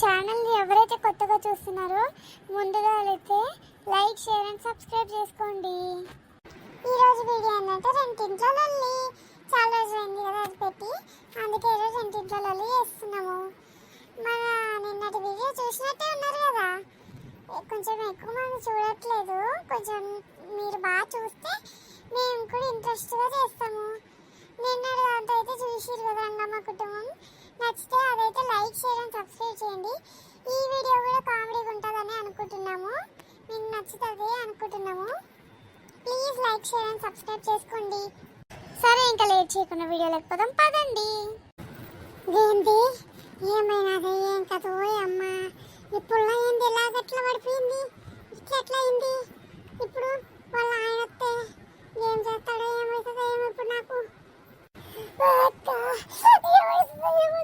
ఛానల్ని ఎవరైతే కొత్తగా చూస్తున్నారో ముందుగా అయితే లైక్ షేర్ అండ్ సబ్స్క్రైబ్ చేసుకోండి. ఈరోజు వీడియో ఏంటంటే రెండింట్లో లొల్లి. చాలా రోజులైంది కదా అది పెట్టి. అందుకే ఈరోజు రెండింట్లో లొల్లి చేస్తున్నాము. మన నిన్నటి వీడియో చూసినట్టే ఉన్నారు కదా. కొంచెం ఎక్కువ మంది చూడట్లేదు. కొంచెం మీరు బాగా చూస్తే మేము కూడా ఇంట్రెస్ట్గా చేస్తాము. నిన్నటి దాంతో అయితే చూసిరు కదా రంగమ్మ కుటుంబం. నచ్చితే అదైతే లైక్ షేర్ అండ్ సబ్స్క్రైబ్ చేయండి. ఈ వీడియో కూడా కామెడీగా ఉంటుందని అనుకుంటున్నాము. మీకు నచ్చుతుంది అనుకుంటున్నాము. Please like share and subscribe చేసుకోండి. సరే ఇంకా లేట్ చేయకుండా వీడియో లేకపోదాం పదండి. ఏంటి ఏమైనా ఏం కథ? ఓయ్ అమ్మ ఇప్పుడు ఏంది? ఎలాగట్లా పడిపోయింది. ఇట్లా ఎట్లా అయింది? ఇప్పుడు వాళ్ళ ఆయన వస్తే ఏం చేస్తాడో ఏమవుతుందో ఏమో ఇప్పుడు నాకు? అక్క చూసి ఏమో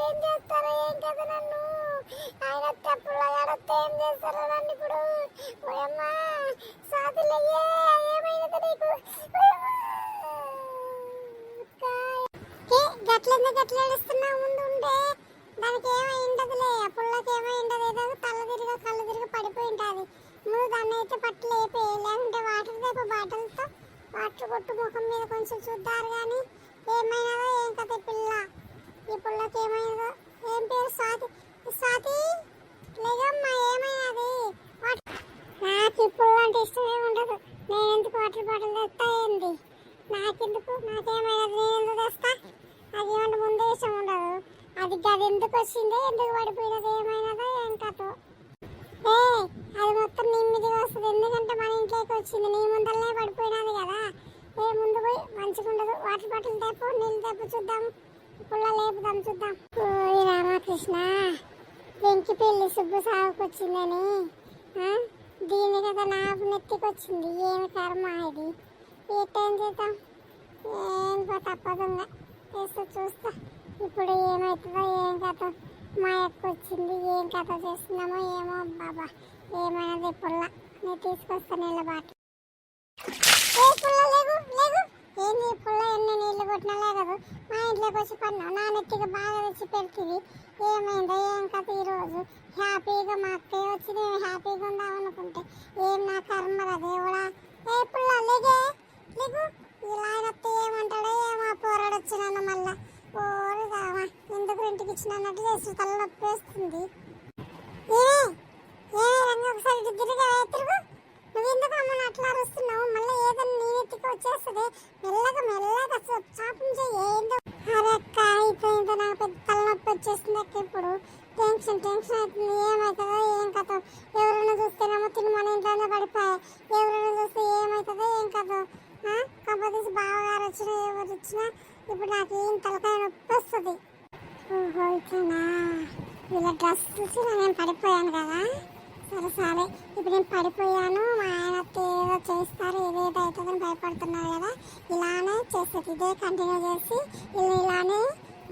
ఏం చేస్తారో ఇప్పుడు గట్ల ఏడుస్తున్నావు ముందు దానికి ఏమై ఉండదులే ఆ పుల్లకి ఏమై ఉండదు ఏదో తల తిరిగి కళ్ళు తిరిగి పడిపోయి ఉంటుంది నువ్వు దాన్ని అయితే పట్టు లేపే లేకుంటే వాటర్ దేపు బాటిల్తో వాటర్ కొట్టు ముఖం మీద కొంచెం చూద్దారు కానీ ఏమైనదో ఏం కథ పిల్ల. ఈ పుల్లకి ఏమైనదో ఏం పేరు స్వాతి? స్వాతి? లేదమ్మా ఏమైనది? నాకు ఈ పుల్ల అంటే ఇష్టమే ఉండదు. నేను ఎందుకు వాటర్ బాటిల్ తెస్తా ఏంది? నాకెందుకు? నాకేమైనది? నేను ఎందుకు తెస్తా? అది ఏమంటే ముందే ఇష్టం ఉండదు. అది అది ఎందుకు వచ్చిందో ఎందుకు పడిపోయినది ఏమైనదో ఏం కథో. ఏ అది మొత్తం నీ మీదకి వస్తుంది. ఎందుకంటే మన ఇంట్లోకి వచ్చింది. నీ ముందరనే పడిపోయినది కదా. ఏ ముందు పోయి మంచిగా ఉండదు. వాటర్ బాటిల్ తేపు నీళ్ళు తేపు చూద్దాం. పుల్ల లేపుదాం చూద్దాం. ఓయ్ రామకృష్ణ వెంకి పెళ్ళి సుబ్బు సాగుకు వచ్చిందని. దీని కదా నా నెత్తికి వచ్చింది. ఏమి కర్మ ఇది? ఏ టైం చేద్దాం? ఏం పో తప్పదు చూస్తా. ఇప్పుడు ఏమవుతుందో ఏం కథ? మా యొక్క వచ్చింది ఏం కథ చేస్తున్నామో ఏమో బాబా. ఏమైనది పుల్ల? నేను తీసుకొస్తాను నీళ్ళ బాట ఏ పుల్ల లేగు లేగు ఏంది ఈ పుల్ల? ఎన్ని నీళ్ళు కొట్టినా లేగదు. మా ఇంట్లోకి వచ్చి పడినావు నా నెత్తికి బాగా తెచ్చి పెడుతుంది. ఏమైందో ఏం కథ ఈరోజు? హ్యాపీగా మా అక్కయ్య వచ్చి నేను హ్యాపీగా ఉందామనుకుంటే ఏం నా కర్మ రా దేవుడా? ఏ పుల్ల లేగే లేగు. ఇలా ఆయన అత్త ఏమంటాడో ఏమో పోరాడు వచ్చినాను మళ్ళా. ఓరు కావా ఎందుకు ఇంటికి ఇచ్చినట్టు చేసి తల నొప్పి వేస్తుంది ఏమే ఏమే ఒకసారి నువ్వు ఎందుకు అట్లా అరుస్తున్నావు? మళ్ళీ ఏదైనా నీ నెత్తికి వచ్చేస్తుంది. మెల్లగా మెల్లగా చాపం ఏందో. నాకు పెద్ద తలనొప్పి వచ్చేస్తుంది అక్క ఇప్పుడు. టెన్షన్ టెన్షన్ అవుతుంది ఏమవుతుందో ఏం కథ. ఎవరైనా చూస్తేనేమో తిని మన ఇంట్లోనే పడిపోయా. ఎవరైనా చూస్తే ఏమవుతుందో ఏం కథ కాకపోతే బావగారు వచ్చినా ఎవరు వచ్చినా ఇప్పుడు నాకు ఏం తలకాయ నొప్పి వస్తుంది. ఓహో ఇట్లనా వీళ్ళ డ్రెస్ చూసి నేను పడిపోయాను కదా? సరే సరే. ఇప్పుడు నేను పడిపోయాను. మా ఆయన ఏదో చేస్తారు ఏదేదో అవుతుందని భయపడుతున్నారు కదా. ఇలానే చేస్తుంది ఇదే కంటిన్యూ చేసి వీళ్ళు ఇలానే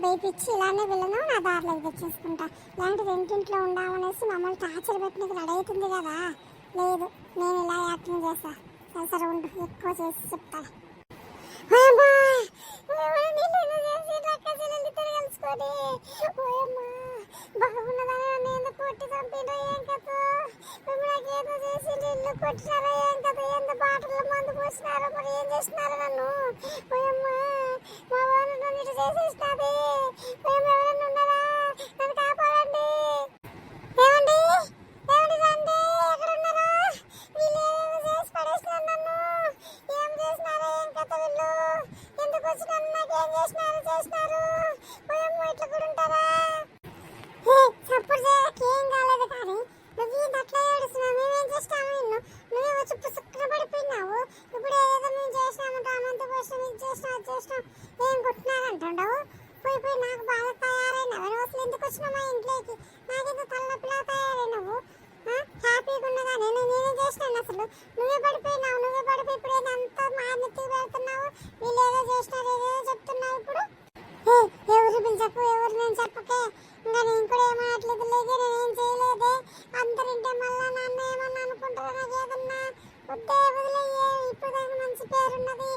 బయపించి ఇలానే వీళ్ళను నా దారిలోకి తెచ్చేసుకుంటా ఇలాంటిది రెండింట్లో ఉండామనేసి మమ్మల్ని టార్చర్ పెట్టినకి రెడీ అవుతుంది కదా. లేదు నేను ఇలా యాక్టింగ్ చేస్తా. సరే సరే ఉండు. ఎక్కువ చేసి చెప్తాను. కొట్టినారో ఏం కథ? ఏందో బాటల్లో మందు పోసినారో మరి ఏం చేసినారో నన్ను? మా నన్ను ఇటు ఓయమ్మా, ఎవరన్నా ఉన్నారా? నన్ను కాపాడండి. ఏమండి? ఏమండి రండి, ఎక్కడున్నారా? వీళ్ళు ఏదో చేసి పడేసినారు నన్ను. ఏం చేసినారో ఏం కథ వీళ్ళు? ఎందుకు వచ్చినారు నాకేం చేసినారు చేసినారు పోయమ్మ ఇట్లా కూడా ఉంటారా ఏ చేయడానికి ఏం కాలేదు కానీ నువ్వు ఏంటి అట్లా ఏడుస్తున్నావు మేమేం చేస్తాము నిన్ను నువ్వే వచ్చి పుసుక్కున పడిపోయినావు ఇప్పుడు ఏదో మేము చేసినామంటే అనంత పోషణ ఇది చేసినా అది చేసినాం ఏం కొట్టినారంటుండవు పోయి పోయి నాకు బాగా తయారైనావు నువ్వు అసలు ఎందుకు వచ్చినావు మా ఇంట్లోకి నాకేదో తలనొప్పిలా తయారైనావు హ్యాపీగా ఉన్నదాన్ని నేను నేనేం చేసినాను అసలు నువ్వే పడిపోయినావు నువ్వే పడిపోయి ఇప్పుడు ఏదంతా మా నెత్తికి పెడుతున్నావు వీళ్ళు ఏదో చేసినారు ఏదేదో చెప్తున్నావు ఇప్పుడు ఎవరు పిలిచకు ఎవరు నేను చెప్పకే. ఇంకా నేను కూడా ఏమనట్లేదు లేదే నేను ఏం చేయలేదే. అందరింటే మళ్ళా నాన్న ఏమన్నా అనుకుంటారా నాకు ఏదన్నా వద్దే వదిలేయే. ఇప్పుడు దాకా మంచి పేరున్నది.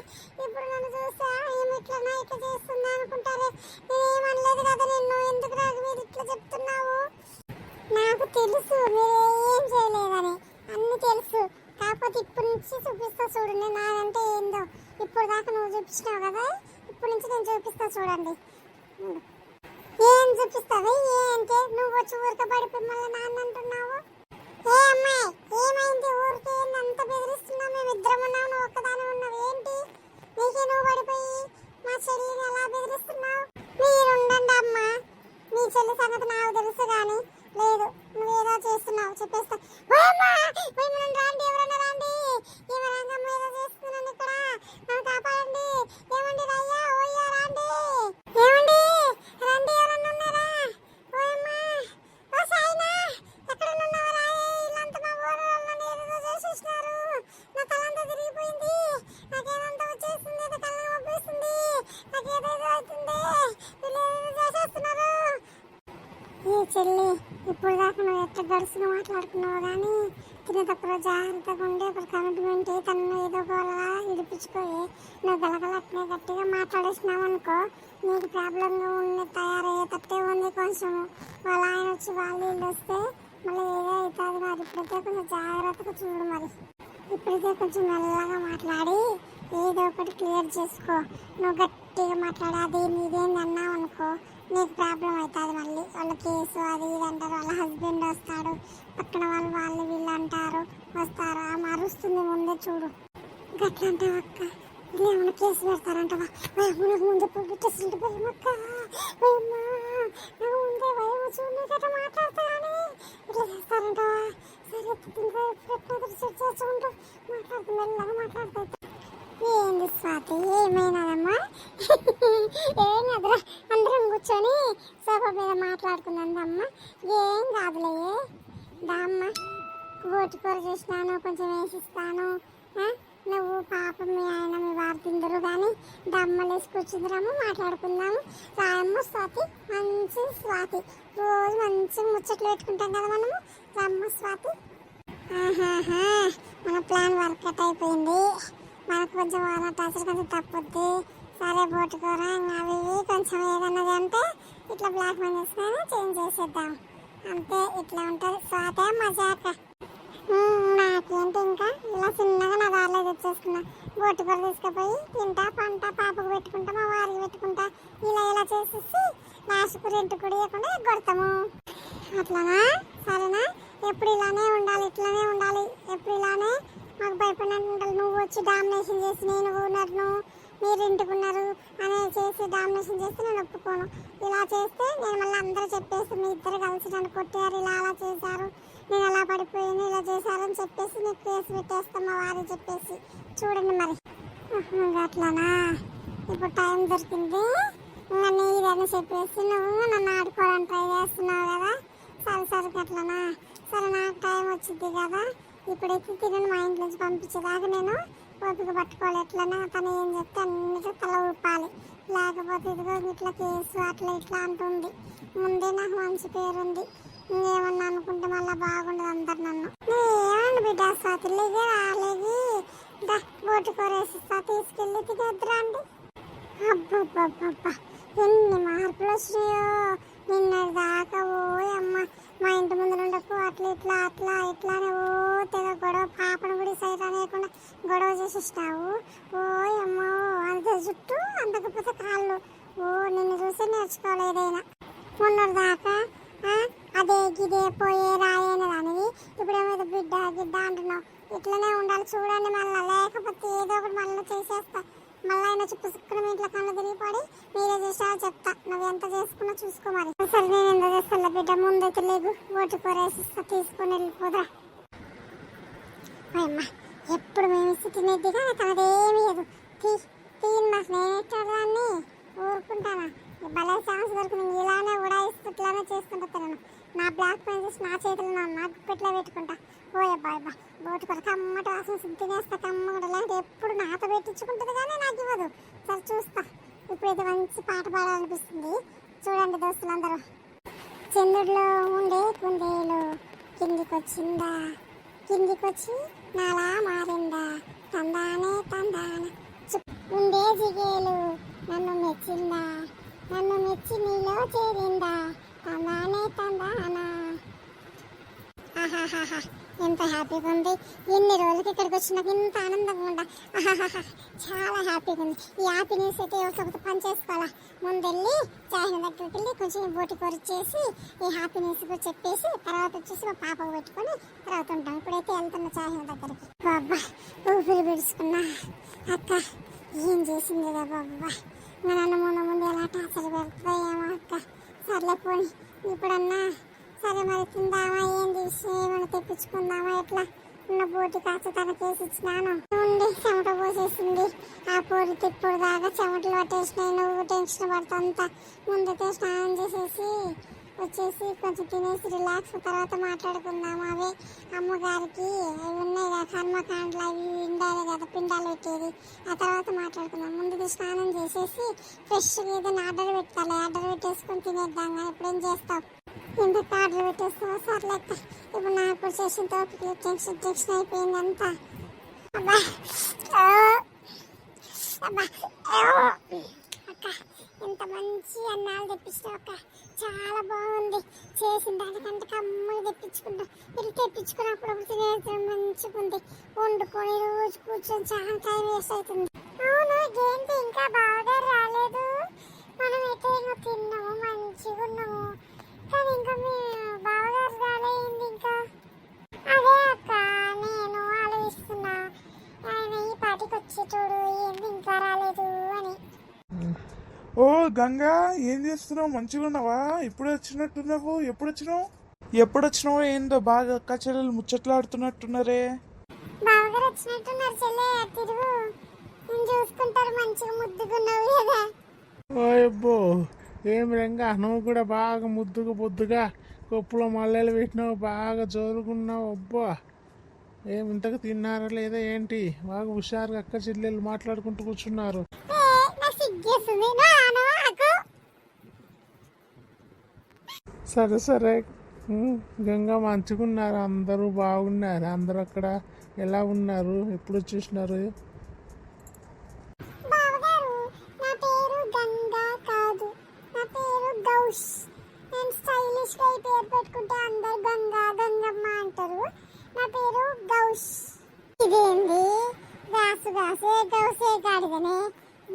ఇప్పుడు నన్ను చూస్తే ఏమి ఇట్లా ఇట్లా చేస్తుందా అనుకుంటారే. నేనేమనలేదు కదా నిన్ను. ఎందుకు నాకు మీరు ఇట్లా చెప్తున్నావు? నాకు తెలుసు మీరు ఏం చేయలేదని. అన్ని తెలుసు. కాకపోతే ఇప్పటి నుంచి చూపిస్తా చూడండి. నాదంటే ఏందో. ఇప్పుడు దాకా నువ్వు చూపించినావు కదా ఇప్పటి నుంచి నేను చూపిస్తా చూడండి. ఏం చూపిస్తావు? ఏ నువ్వు వచ్చి ఊరిక పడిపోయి మళ్ళీ నాన్న అంటున్నావు? ఏ అమ్మాయి ఏమైంది ఊరికే? అంత బెదిరిస్తున్నావు? మేము ఇద్దరం ఉన్నావు నువ్వు ఒక్కదాని ఉన్నావు. ఏంటి? నీకే నువ్వు పడిపోయి మా చెల్లిని ఎలా బెదిరిస్తున్నావు? మీరు ఉండండి అమ్మా. మీ చెల్లి సంగతి నాకు తెలుసు కానీ లేదు నువ్వు ఏదో చేస్తున్నావు చెప్పేస్తా. రాండి ఎవరన్నా రాండి. ఈ ఏదో చేస్తున్నాను ఇక్కడ. నన్ను కాపాడండి. ఏమండి రయ్యా? ఓయ్యా రాండి. ఏమండి? ఉన్నారా? చెల్లి ఇప్పుడు దాకా నువ్వు ఎట్లా గడుసును మాట్లాడుకున్నావు కానీ తినేటప్పుడు జాగ్రత్తగా ఉండే ఒక కమిట్మెంట్ తను ఏదో ఇడిపించుకోయి నువ్వు గలగల గట్టిగా మాట్లాడేసినావు అనుకో నీకు ప్రాబ్లంగా ఉండి తయారయ్యేటట్టే ఉంది కొంచెం. వాళ్ళ ఆయన వచ్చి వాళ్ళు వీళ్ళు వస్తే మళ్ళీ ఏదో అవుతుంది మరి. ఇప్పుడైతే కొంచెం జాగ్రత్తగా చూడు మరి. ఇప్పుడైతే కొంచెం మెల్లగా మాట్లాడి ఏదో ఒకటి క్లియర్ చేసుకో. నువ్వు గట్టిగా మాట్లాడి అది నీదేంది అన్నావు అనుకో నీకు ప్రాబ్లం అవుతుంది మళ్ళీ. వాళ్ళ కేసు అది ఇది అంటారు. వాళ్ళ హస్బెండ్ వస్తాడు. పక్కన వాళ్ళు వాళ్ళు వీళ్ళు అంటారు. వస్తారు? ఆమె అరుస్తుంది ముందే చూడు. గట్లా అక్క వీళ్ళు ఏమైనా కేసు పెడతారంటవా? భయం ముందు పెట్టేసింది భయం అక్క భయమ్మా నాకు ముందే భయం చూడు ఇట్లా చేస్తారంటవా? సరే ఇంకా ఎప్పుడు చేసుకుంటూ మెల్లగా ఏంది స్వాతి ఏమైనాదమ్మా? ఏం కాదురా అందరం కూర్చొని సోఫా మీద మాట్లాడుకుందాం ఏం కాదులే దా అమ్మ గోటి కూర చేసినాను కొంచెం వేసిస్తాను పాపం మీ ఆయన మీ వారు తిందరు కానీ దమ్మలేసి కూర్చుందిరాము మాట్లాడుకుందాము. రాయమ్మ స్వాతి మంచి స్వాతి. రోజు మంచి ముచ్చట్లు పెట్టుకుంటాం కదా మనము. రమ్మ స్వాతి. ఆహాహా మన ప్లాన్ వర్కౌట్ అయిపోయింది. మనకు కొంచెం వాళ్ళ టాచర్ కొంచెం తప్పుద్ది. సరే పోటుకోరా అవి కొంచెం ఏదన్నది అంటే ఇట్లా బ్లాక్ మెయిల్ చేసుకొని చేంజ్ చేసేద్దాం. అంతే ఇట్లా ఉంటుంది. స్వాతే మజాక. నాకేంటి ఇంకా? ఇలా చిన్నగా నా దారిలో తెచ్చేసుకున్నా. బొట్టు కూర తీసుకుపోయి తింటా పంట పాపకు పెట్టుకుంటా మా వారికి పెట్టుకుంటా. ఇలా ఇలా చేసేసి లాస్ట్కు రెంట్ కూడా ఇవ్వకుండా కొడతాము. అట్లానా? సరేనా? ఎప్పుడు ఇలానే ఉండాలి ఇట్లానే ఉండాలి. ఎప్పుడు ఇలానే? మాకు భయపడినట్టు ఉండాలి నువ్వు వచ్చి డామినేషన్ చేసి నేను ఓనర్ను మీరు ఇంటికున్నారు అని చేసి డామినేషన్ చేస్తే నేను ఒప్పుకోను. ఇలా చేస్తే నేను మళ్ళీ అందరూ చెప్పేసి మీ ఇద్దరు కలిసి నన్ను కొట్టారు. ఇలా అలా చేశారు. నేను అలా పడిపోయాను ఇలా చేశారని చెప్పేసి నీకు కేసు పెట్టేస్తాం మా వారికి చెప్పేసి. చూడండి మరి. అట్లానా? ఇప్పుడు టైం దొరికింది. ఇంకా నీదని చెప్పేసి నువ్వు నన్ను ఆడుకోవడానికి ట్రై చేస్తున్నావు కదా. సరే సరే అట్లనా? సరే నాకు టైం వచ్చింది కదా. ఇప్పుడైతే తినను మా ఇంట్లోంచి పంపించేదాకా నేను ఓపిక పట్టుకోవాలి ఎట్లనా తను ఏం చెప్తే అన్నిటి తల ఊపాలి. లేకపోతే ఇదిగో ఇట్లా కేసు అట్లా ఇట్లా అంటుంది. ముందే నాకు మంచి పేరుంది. ఇంకేమన్నా అనుకుంటే మళ్ళీ బాగుండదు అందరు నన్ను. ఏమండి బిడ్డ సతిలేగే రాలేగి బోటు కూరేసిస్తా తీసుకెళ్ళి తినేద్దురా అండి. అబ్బబ్బబ్బబ్బా ఎన్ని మార్పులు వచ్చినాయో. నిన్న దాకా ఓ అమ్మ మా ఇంటి ముందు ఉండకు అట్లా ఇట్లా అట్లా ఇట్లా అని ఓ తెగ గొడవ పాపను కూడా సైడ్ అనేకుండా గొడవ చేసేసినావు. ఓ అమ్మో అంత జుట్టు అందకపోతే కాళ్ళు. ఓ నిన్ను చూసి నేర్చుకోవాలి ఏదైనా. మొన్నటి దాకా అదే గిదే పోయే రాయని అనేది ఇప్పుడు ఏమో బిడ్డ గిడ్డ అంటున్నావు. ఇట్లనే ఉండాలి చూడండి మళ్ళీ. లేకపోతే ఏదో ఒకటి మళ్ళీ చేసేస్తా. మళ్ళీ ఆయన చుట్టూ సుక్కున మీ ఇంట్లో కళ్ళు తిరిగి మీరే చేసావో చెప్తా. నువ్వు ఎంత చేసుకున్నా చూసుకో మరి. సరే నేను ఎంత చేస్తాను బిడ్డ? ముందైతే లేదు ఓటు కూరేసిస్తా తీసుకొని వెళ్ళిపోదా అమ్మా ఎప్పుడు మేము ఇచ్చి తినేది కానీ తనదేమీ లేదు తీ తీయను మా స్నేహితురాన్ని ఊరుకుంటానా? భలే ఛాన్స్ దొరికింది. ఇలానే ఉడాయిస్తూ ఇట్లానే చేసుకుంటా నా బ్లాక్ పెన్సిల్స్ నా చేతులు నా నా గుప్పెట్లో పెట్టుకుంటా. ఓ అబ్బా అబ్బా. బోటు కొర అమ్మట వాసన తినేస్తా కమ్మ కూడా లేదంటే ఎప్పుడు నాతో పెట్టించుకుంటుంది కానీ నాకు ఇవ్వదు. సరే చూస్తా. ఇప్పుడు ఇది మంచి పాట పాడాలనిపిస్తుంది. చూడండి దోస్తులందరూ. చంద్రుడిలో ఉండే కుందేలు కిందికొచ్చిందా? కిందికొచ్చి నాలా మారిందా? తందానే తందాన. ఉండే జిగేలు నన్ను మెచ్చిందా? నన్ను మెచ్చి నీలో చేరిందా? తందానే తందానా ఆహాహాహా ఎంత హ్యాపీగా ఉంది. ఎన్ని రోజులకి ఇక్కడికి వచ్చినాక ఇంత ఆనందంగా ఉందా చాలా హ్యాపీగా ఉంది. ఈ హ్యాపీనెస్ అయితే ఒకటి పనిచేసుకోవాలా ముందెళ్ళి చాహిన దగ్గరికి వెళ్ళి కొంచెం బోటి కొరిచేసి ఈ హ్యాపీనెస్ చెప్పేసి తర్వాత వచ్చేసి మా పాప పెట్టుకొని తర్వాత ఉంటాం. ఇప్పుడైతే వెళ్తున్నా చాహిన దగ్గరికి. బాబా ఊపిరి పిడుచుకున్నా అక్క ఏం చేసింది బాబా మా నాన్న ముందు ముందు ఎలా టార్చర్ పెడుతుందో ఏమో అక్క. సర్లే పోని. ఇప్పుడన్నా సరే మరి తిందామా? ఏం తీసి ఏమైనా తెప్పించుకుందామా? ఎట్లా? ఉన్న బోటి కాస్త తనకేసి ఇచ్చినాను. ఉండి చెమట పోసేసింది. ఆ పొడి తిప్పుడు దాకా చెమటలు పట్టేసినాయి. నువ్వు టెన్షన్ పడుతుంతా ముందైతే స్నానం చేసేసి వచ్చేసి కొంచెం తినేసి రిలాక్స్ తర్వాత మాట్లాడుకుందాం అవే. అమ్మగారికి అవి ఉన్నాయి కదా కర్మకాండలు అవి ఉండాలి కదా పిండాలు పెట్టేది. ఆ తర్వాత మాట్లాడుకుందాం. ముందు స్నానం చేసేసి ఫ్రెష్గా ఏదైనా ఆర్డర్ పెట్టాలి. ఆర్డర్ పెట్టేసుకొని తినేద్దాం కానీ ఏం చేస్తావు ఎందుకు ఆర్డర్ పెట్టేస్తావా? సర్లే ఇప్పుడు నాకు చేసిన తోపిక టెన్షన్ టెన్షన్ అయిపోయిందంతా. అబ్బా ఆ. అక్క ఎంత మంచి అన్నాలు తెప్పించినావు అక్క చాలా బాగుంది చేసిన దానికంటే కమ్మగా తెప్పించుకుంటా ఇది తెప్పించుకున్నప్పుడు తినేది మంచిగా ఉంది వండుకొని రోజు కూర్చొని చాలా టైం వేస్ట్ అవుతుంది. అవును ఏంటి ఇంకా బాగా రాలేదు? మనం అయితే ఇంకా తిన్నాము మంచిగా ఉన్నాము కానీ ఇంకా మీ బాగా రాలేదు ఇంకా. అదే అక్క నేను ఆలోచిస్తున్నా. ఆయన ఈ పాటికి వచ్చేటోడు ఏంది ఇంకా రాలేదు అని. ఓ గంగా ఏం చేస్తున్నావు? మంచిగా ఉన్నావా ఇప్పుడు వచ్చినట్టున్నావు? ఎప్పుడు వచ్చినావు ఎప్పుడు వచ్చినావు ఏందో బాగా అక్క చెల్లెలు ముచ్చట్లాడుతున్నట్టున్నారే. బావగారు వచ్చినట్టున్నారు చెల్లె తిరుగు నేను చూసుకుంటారు మంచిగా ముద్దుకున్నావు కదా. ఓ అబ్బో ఏం రంగా? నువ్వు కూడా బాగా ముద్దుగా బొద్దుగా కొప్పులో మల్లెలు పెట్టినావు బాగా జోరుకున్నావు అబ్బో. ఏం ఇంతకు తిన్నారా లేదా ఏంటి? బాగా హుషారుగా అక్క చెల్లెలు మాట్లాడుకుంటూ కూర్చున్నారు. సరే సరే గంగా మంచిగున్నారు. అందరూ బాగున్నారు. అందరూ అక్కడ ఎలా ఉన్నారు? ఎప్పుడు వచ్చేసినారు? బావగారు నా పేరు గంగా కాదు. నా పేరు గౌష్ నేను స్టైలిష్గా ఈ పేరు పెట్టుకుంటే అందరు గంగా గంగమ్మ అంటారు. నా పేరు గౌష్ ఇదేంది? గాసు గాసే గౌసే గాడిదనే.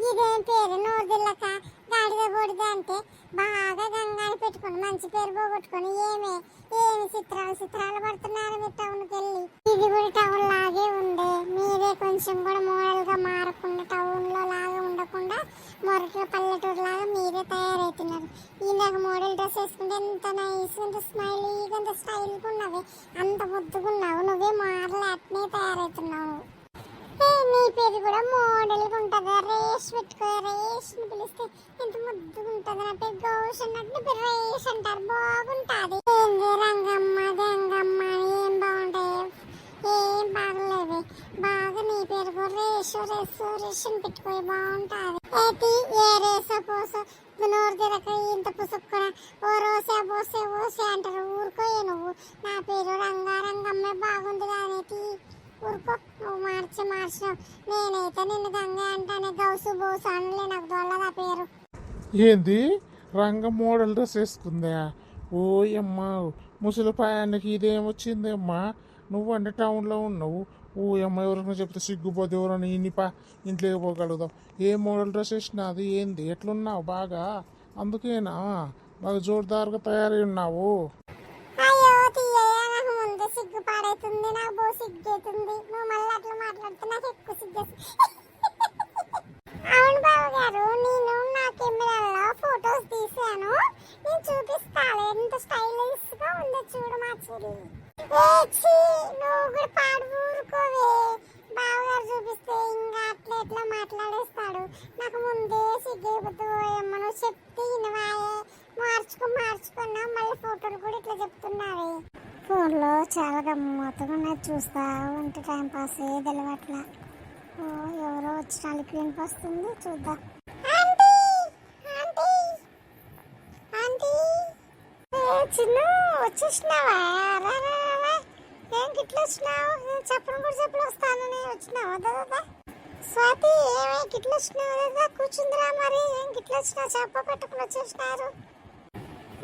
ఇదేం పేరు? నోరుదిల్లక గాడిద బోడిద అంటే బాగా గంగాని పెట్టుకుని మంచి పేరు పోగొట్టుకుని ఏమే ఏమి చిత్రాలు చిత్రాలు పడుతున్నారు మీరు టౌన్కి వెళ్ళి? ఇది కూడా టౌన్ లాగే ఉంది మీరే కొంచెం కూడా మోడల్గా మారకుండా టౌన్లో లాగా ఉండకుండా మొరటి పల్లెటూరు లాగా మీరే తయారవుతున్నారు ఇందాక మోడల్ డ్రెస్ వేసుకుంటే ఎంత నైస్ ఎంత స్మైలీగా ఎంత స్టైల్గా ఉన్నవి అంత ముద్దుగున్నావు నువ్వే మారలే అట్నే తయారవుతున్నావు నీ పేరు కూడా మోడల్గా ఉంటుందా రేస్ పెట్టుకో రేస్ని పిలిస్తే ఎంత ముద్దుగా ఉంటుంది నా పేరు గౌష్ అన్నట్టు పేరు రేష్ అంటారు. బాగుంటుంది. ఏంది రంగమ్మ గంగమ్మ ఏం బాగుంటాయి? ఏం బాగలేదు. బాగా నీ పేరు కూడా రేసు రేసు రేస్ అని పెట్టుకో బాగుంటుంది. ఏతి ఏ రేసో పోసో? నోరు ఇంత పుసుక్కున ఓ రోసే పోసే ఓసే అంటారు. ఊరుకోయే నువ్వు. నా పేరు రంగారంగమ్మే బాగుంది కానీ ఊరుకో. నువ్వు మార్చి మార్చినావు నేనైతే నిన్ను గంగ అంటానే గౌసు బోసు అనలే నాకు దొల్లదా పేరు. ఏంది? రంగ మోడల్ డ్రెస్ వేసుకుందా? ఓయమ్మ ముసలిపాయానికి ఇదేమొచ్చిందమ్మా నువ్వు అంటే టౌన్లో ఉన్నావు. ఓ అమ్మ ఎవరైనా చెప్తే సిగ్గుపోతే ఎవరైనా ఇన్నిపా ఇంట్లోకి పోగలుగుతాం. ఏ మోడల్ డ్రెస్ వేసినాది ఏంది? ఎట్లున్నావు బాగా? అందుకేనా? బాగా జోరుదారుగా తయారై ఉన్నావు అయ్యో తీయయ్య నాకు ముందు సిగ్గు పాడైతుంది నాకు బో సిగ్గేతుంది. నువ్వు మళ్ళీ అట్లా మాట్లాడితే నాకు ఎక్కువ సిగ్గేస్తుంది అవును బాబు గారు నేను నా కెమెరాలో ఫొటోస్ తీసాను నేను చూపిస్తాను ఎంత స్టైలిష్గా ఉందో చూడు మా చెల్లి. ఏ ఛీ, నువ్వు కూడా పాడు ఊరుకోవే. బావగారు చూపిస్తే ఇంకా అట్లా ఎట్లా మాట్లాడేస్తాడు. నాకు ముందే సిగ్గైపోతూ అమ్మ నువ్వు చెప్తే ఇనవాయే మార్చుకో మార్చుకున్నా మళ్ళీ ఫోటోలు కూడా ఇట్లా చెప్తున్నావే ఫోన్లో చాలా గమ్మత్తుగా ఉన్నది చూస్తా ఉంటే టైంపాస్ ఏది అట్లా ఓ ఎవరో వచ్చి నాలుగు వినిపిస్తుంది చూద్దాం. ఆంటీ! చిన్న వచ్చేసినావా? ఏం గిట్ల వచ్చినావు? చెప్పడం కూడా చెప్పలు వస్తానని వచ్చినావు? దాదా స్వాతి ఏమై గిట్ల వచ్చినావు? దాదా కూర్చుందిరా మరి. ఏం గిట్ల వచ్చినావు? చెప్ప పెట్టుకుని వచ్చేసినారు.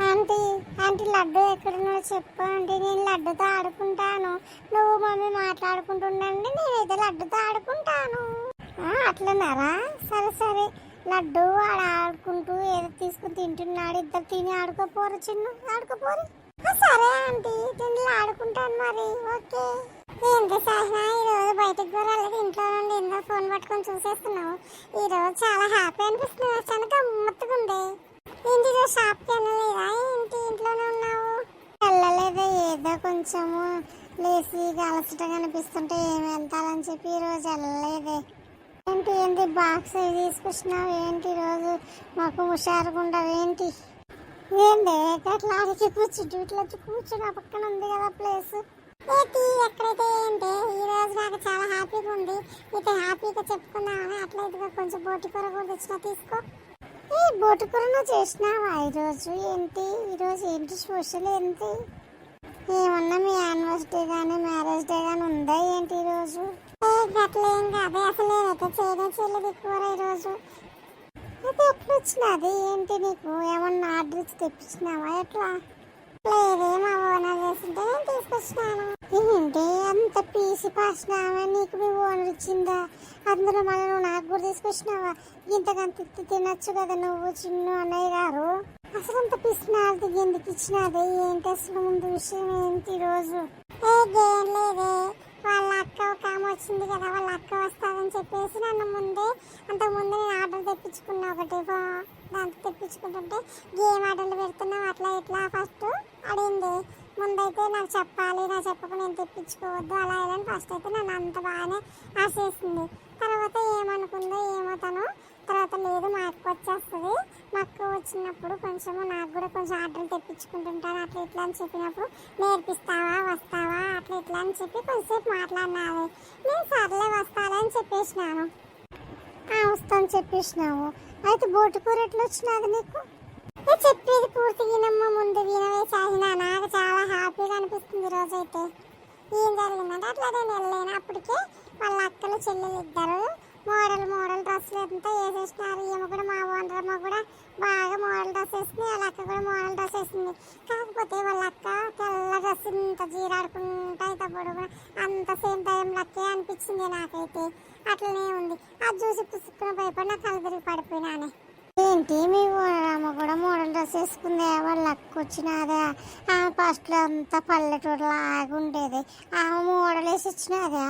ఆంటీ ఆంటీ లడ్డు ఎక్కడున్నాడో చెప్పు ఆంటీ నేను లడ్డుతో ఆడుకుంటాను. నువ్వు మమ్మీ మాట్లాడుకుంటుండండి నేనైతే లడ్డుతో ఆడుకుంటాను. అట్లన్నారా? సరే సరే. లడ్డు వాడు ఆడుకుంటూ ఏదో తీసుకుని తింటున్నాడు. ఇద్దరు తిని ఆడుకోపోరు చిన్న. ఆడుకోపోరు. సరే ఆంటీ తిండి ఆడుకుంటాను మరి. ఓకే. ఏంటి సహనా ఈరోజు బయటకు కూడా రాలేదు ఇంట్లో నుండి ఎన్నో ఫోన్ పట్టుకొని చూసేస్తున్నావు. ఈరోజు చాలా హ్యాపీ అనిపిస్తుంది. చాలా గమ్మత్తుకుంది ఏంటి షాప్ షాప్కి వెళ్ళలేదా ఏంటి ఇంట్లోనే ఉన్నావు? వెళ్ళలేదా ఏదో కొంచెము లేచి అలసట అనిపిస్తుంటే ఏం వెళ్తానని చెప్పి ఈరోజు వెళ్ళలేదే. ఏంటి ఏంటి బాక్స్ తీసుకొచ్చినావు? ఏంటి ఈరోజు మాకు హుషారుగా ఉండవు ఏంటి ఏంటి అట్లా అడిగి కూర్చుంటు ఇట్లా కూర్చుని ఆ పక్కన ఉంది కదా ప్లేస్. ఏంటి ఎక్కడైతే ఏంటి? ఈ రోజు నాకు చాలా హ్యాపీగా ఉంది. ఇక హ్యాపీగా చెప్పుకుందామని అట్లా ఇదిగా కొంచెం బోటి కూర కూడా తెచ్చినా తీసుకో. బోటి కూర నువ్వు చేసినావా ఈరోజు? ఏంటి? ఈరోజు ఏంటి స్పెషల్ ఏంటి? ఏమన్నా మీ యానివర్సరీ కానీ మ్యారేజ్ డే కానీ ఉందా ఏంటి ఈరోజు? ఏ గట్లేం కాదు. అసలు నేనైతే చేయనే చేయలేదు ఎక్కువ ఈరోజు. అయితే ఎట్లా వచ్చినది ఏంటి నీకు? ఏమన్నా ఆర్డర్ ఇచ్చి తెప్పించినావా? ఎట్లా? లేదే మా ఓనర్ చేస్తుంటే నేను తీసుకొచ్చినాను ఏంటి అంత పీసి పాసినావా? నీకు మీ ఓనర్ ఇచ్చిందా? అందులో మళ్ళీ నువ్వు నాకు కూడా తీసుకొచ్చినావా? ఇంతకంత తినచ్చు కదా నువ్వు చిన్న అన్నయ్య గారు? అసలు అంత పిసినాది ఎందుకు ఇచ్చినది? ఏంటి అసలు ముందు విషయం ఏంటి ఈరోజు? ఏ గేమ్ లేదే. వాళ్ళ అక్క ఒక ఆమె వచ్చింది కదా వాళ్ళ అక్క వస్తుందని చెప్పేసి నన్ను ముందే అంత ముందు నేను ఆర్డర్ తెప్పించుకున్నా ఒకటి. దాంతో తెప్పించుకుంటుంటే గేమ్ ఆటలు పెడుతున్నావు? అట్లా ఇట్లా? ఫస్ట్ అడిగింది. ముందైతే నాకు చెప్పాలి నాకు చెప్పకుండా నేను తెప్పించుకోవద్దు అలా ఇలా అని ఫస్ట్ అయితే నన్ను అంత బాగానే ఆశేసింది. తర్వాత ఏమనుకుందో ఏమో తను తర్వాత లేదు మా అక్క వచ్చేస్తుంది. మా అక్క వచ్చినప్పుడు కొంచెము నాకు కూడా కొంచెం ఆర్డర్లు తెప్పించుకుంటుంటాను అట్లా ఇట్లా అని చెప్పినప్పుడు నేర్పిస్తావా వస్తావా అట్లా ఇట్లా అని చెప్పి కొంచెంసేపు మాట్లాడినావు. నేను సర్లే వస్తానని అని చెప్పేసినాను. ఆ, వస్తాను చెప్పేసినావు. అయితే బోటు కూర ఎట్లా వచ్చినది నీకు చెప్పేది పూర్తి వినమ్మ ముందు వినవే సాగినా నాకు చాలా హ్యాపీగా అనిపిస్తుంది ఈరోజు అయితే ఏం జరిగిందంటే అట్లా నేను వెళ్ళాను. అప్పటికే వాళ్ళ అక్కలు చెల్లెలు ఇద్దరు మోడల్ మోడల్ డ్రెస్సులు అంతా వేసేసినారు? ఈమె కూడా మా ఓనరమ్మ కూడా బాగా మోడల్ డ్రెస్ వేసింది వాళ్ళ అక్క కూడా మోడల్ డ్రెస్ వేసింది. కాకపోతే వాళ్ళ అక్క తెల్ల డ్రెస్ ఇంత జీరాడుకుంటా ఇంత పొడుగు అంత సేమ్ టైం లక్కే అనిపించింది నాకైతే. అట్లనే ఉంది. అది చూసి పుసుక్కున భయపడి నా కళ్ళు తిరిగి పడిపోయినానే. ఏంటి మీ అమ్మ కూడా మోడల్ డ్రెస్ వేసుకుంది? వాళ్ళ అక్క వచ్చినదే? ఆమె ఫస్ట్లో అంతా పల్లెటూరు లాగా ఉండేది. ఆమె మోడల్ వేసి వచ్చినదా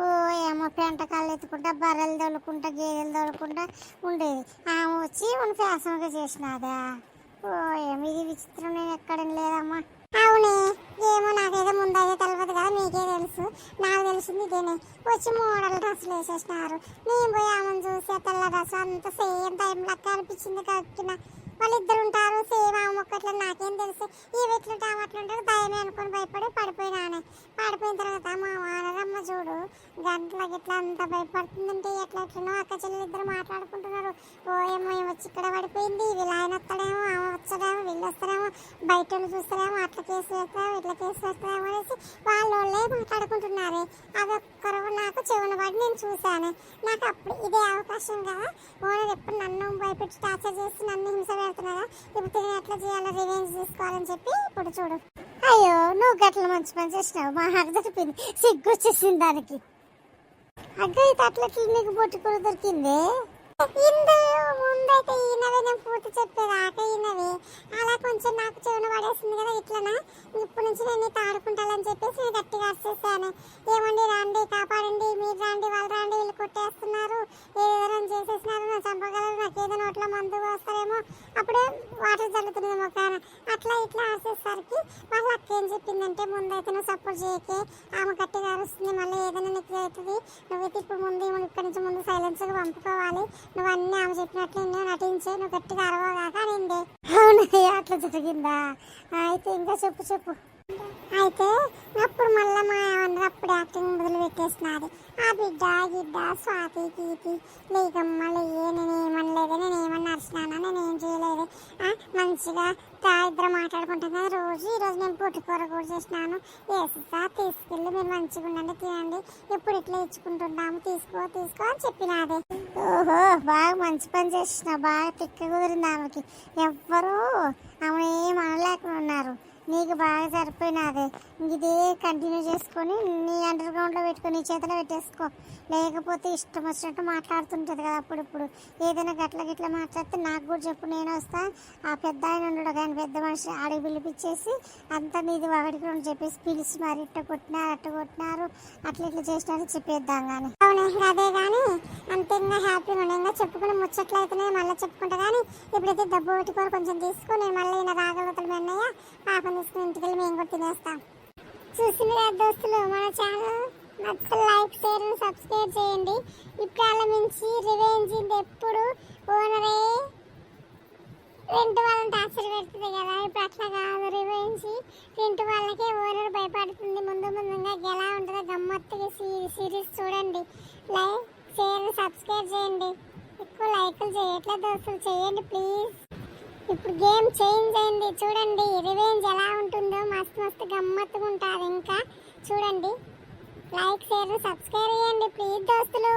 ఓ ఏమో పెంట ఎత్తుకుంటా బర్రెలు తోలుకుంటా గేదెలు తోలుకుంటా ఉండేది. ఆమె వచ్చి ఉన్న ఫ్యాషన్గా చేసినదా? ఓ ఏమి ఇది విచిత్రం నేను ఎక్కడ లేదమ్మా. అవునే ఏమో నాకైతే ముందైతే తెలియదు కదా నీకే తెలుసు. నాకు తెలిసింది ఇదేనే. వచ్చి మోడల్ డ్రెస్సులు వేసేసినారు. నేను పోయి ఆమెను చూసే తెల్ల డ్రెస్ అంత సేమ్ టైం లెక్క అనిపించింది కట్టిన వాళ్ళిద్దరు ఉంటారు సేమ్ ఆమె ఒక్కట్లో నాకేం తెలుసు. ఈ ఎట్లుంటే ఆమె అట్లుంటారు భయమే అనుకుని భయపడి పడిపోయినానే. పడిపోయిన తర్వాత మా వానరమ్మ చూడు గంటల గిట్ల అంత భయపడుతుందంటే ఎట్లా ఎట్లనో అక్క చెల్లెలు ఇద్దరు మాట్లాడుకుంటున్నారు. ఓ ఏమో ఏమో వచ్చి ఇక్కడ పడిపోయింది వీళ్ళు ఆయన వస్తాడేమో ఆమె ఇట్లా చూస్తారేమో అట్లా కేసు వేస్తారేమో ఇట్లా కేసు వేస్తారేమో అనేసి వాళ్ళ వాళ్ళే మాట్లాడుకుంటున్నారే. అదొక్కరు నాకు చెవున పడి నేను చూశాను. నాకు అప్పుడు ఇదే అవకాశం కదా. ఓనర్ ఎప్పుడు నన్ను భయపెట్టి టార్చర్ చేసి నన్ను హింస పెడుతున్నారా? ఇప్పుడు తిరిగి ఎట్లా చేయాలో రివెంజ్ తీసుకోవాలని చెప్పి ఇప్పుడు చూడు. అయ్యో నువ్వు గట్ల మంచి పని చేసినావు. మా నాకు దొరికింది. సిగ్గు వచ్చేసింది దానికి. అగ్గ అయితే అట్లా నీకు పొట్టుకుని దొరికింది. ఇందు ముందైతే ఈయనవే నేను పూర్తి చెప్పేదాకా అలా కొంచెం నాకు చెవున పడేసింది కదా ఇట్లనా? ఇప్పటి నుంచి నేను నీతో ఆడుకుంటానని చెప్పేసి నేను గట్టిగా అరిచేసాను ఏమండి రండి కాపాడండి మీరు రండి వాళ్ళు రండి వీళ్ళు కొట్టేస్తున్నారు. మందు వస్తారేమో అప్పుడే వాటర్ జరుగుతుంది కానీ అట్లా ఇట్లా ఆసేసరికి వాళ్ళ అక్క ఏం చెప్పిందంటే ముందైతే నువ్వు సపోర్ట్ చేయకే ఆమె గట్టిగా అరుస్తుంది మళ్ళీ ఏదైనా నీకు అవుతుంది. నువ్వైతే ఇప్పుడు ముందు ఇక్కడి నుంచి ముందు సైలెన్స్గా పంపుకోవాలి. నువ్వు అన్నీ ఆమె చెప్పినట్లు నువ్వు నటించే నువ్వు గట్టిగా అరవగాక అనింది అవునయ్య అట్లా జరిగిందా? అయితే ఇంకా చెప్పు చెప్పు. అయితే అప్పుడు మళ్ళీ మా ఏమన్నారు అప్పుడు యాక్టింగ్ మొదలు పెట్టేసినది ఆ బిడ్డ గిడ్డ స్వాతి గీతి లేకమ్మ లేయే నేను ఏమనలేదు నేను ఏమన్నా అరిచినానా నేను ఏం చేయలేదు. ఆ, మంచిగా తా ఇద్దరు మాట్లాడుకుంటాం కదా రోజు ఈరోజు నేను పొట్టుకూర కూడా చేసినాను. వేసిస్తా తీసుకెళ్ళి మీరు మంచిగా ఉండండి తినండి. ఎప్పుడు ఇట్లా ఇచ్చుకుంటున్నాము తీసుకో తీసుకో అని చెప్పినాది. ఓహో బాగా మంచి పని చేసిన బాగా తిక్క కుదిరింది ఆమెకి. ఎవ్వరూ ఆమె ఏం అనలేకుండా ఉన్నారు. నీకు బాగా సరిపోయినది. ఇదే కంటిన్యూ చేసుకొని నీ అండర్ గ్రౌండ్లో పెట్టుకొని నీ చేతిలో పెట్టేసుకో. లేకపోతే ఇష్టం వచ్చినట్టు మాట్లాడుతుంటుంది కదా అప్పుడప్పుడు. ఏదైనా గట్ల గిట్ల మాట్లాడితే నాకు కూడా చెప్పు నేను వస్తా. ఆ పెద్ద ఆయన ఉండడు కానీ పెద్ద మనిషి ఆడికి పిలిపించేసి అంతా నీది ఒకటికి రెండు చెప్పేసి పిలిచి మరి ఇట్ట కొట్టినారు అట్ట కొట్టినారు అట్లా ఇట్లా చేసినారు చెప్పేద్దాం కానీ అదే కానీ అంతే ఇంకా హ్యాపీగా ఉండే ఇంకా చెప్పుకుని ముచ్చట్లయితేనే మళ్ళీ చెప్పుకుంటా కానీ ఇప్పుడైతే డబ్బు కొట్టుకోరు కొంచెం తీసుకొని మళ్ళీ ఈయన రాగలుగుతాడు మెన్నయ్య పాపం తీసుకుని ఇంటికి వెళ్ళి మేము కూడా తినేస్తాం. చూసింది కదా దోస్తులు మన ఛానల్ మొత్తం లైక్ షేర్ సబ్స్క్రైబ్ చేయండి. ఇప్పుడు మించి రివెంజ్ ఎప్పుడు ఓనరే రెంట్ వాళ్ళని టార్చర్ పెడుతుంది కదా. ఇప్పుడు అట్లా కాదు రివెంజ్ రెంట్ వాళ్ళకే ఓనర్ భయపడుతుంది. ముందు ముందుగా ఎలా ఉంటుందో గమ్మత్తుగా సీ- సిరీస్ చూడండి. లైక్ షేర్ సబ్స్క్రైబ్ చేయండి. ఎక్కువ లైకులు చేయట్లేదు దోస్తులు. చేయండి ప్లీజ్ ఇప్పుడు గేమ్ చేంజ్ అయింది. చూడండి రివెంజ్ ఎలా ఉంటుందో మస్తు మస్తు గమ్మత్తుగా ఉంటుంది ఇంకా. చూడండి లైక్ షేర్ సబ్స్క్రైబ్ చేయండి ప్లీజ్ దోస్తులు.